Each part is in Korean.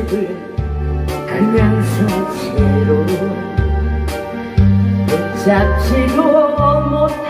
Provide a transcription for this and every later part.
모습을 그냥 서체로 붙잡지도 못하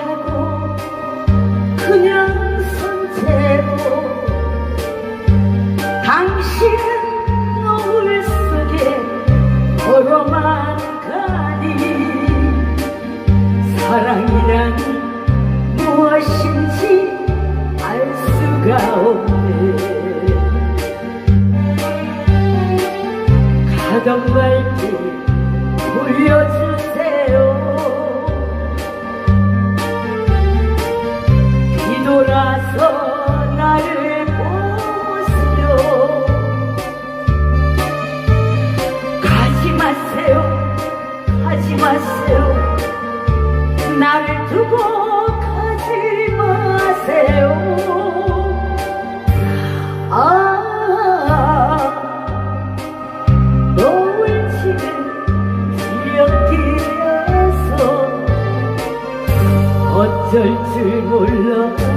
말길 돌려주세요. 뒤돌아서 나를 보세요 가지 마세요 가지 마세요. 나를 두고 가지 마세요 어쩔 줄 몰라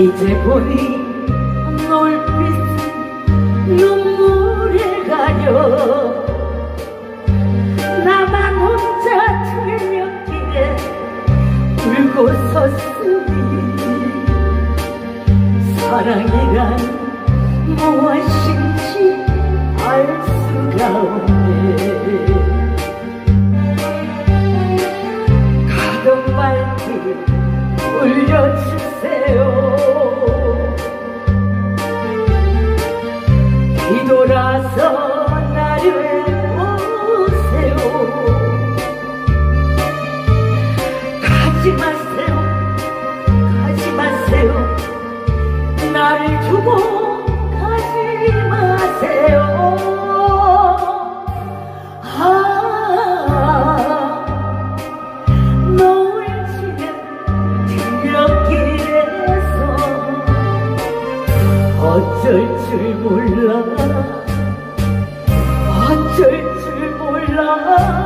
이제 보니 노을빛은 눈물에 가려. 나만 혼자 틀렸길래 울고 섰으니 사랑이란 무엇인지 알 수가 없네. 가던 말길 올려주세요 뒤돌아서 어쩔 줄 몰라. 어쩔 줄 몰라.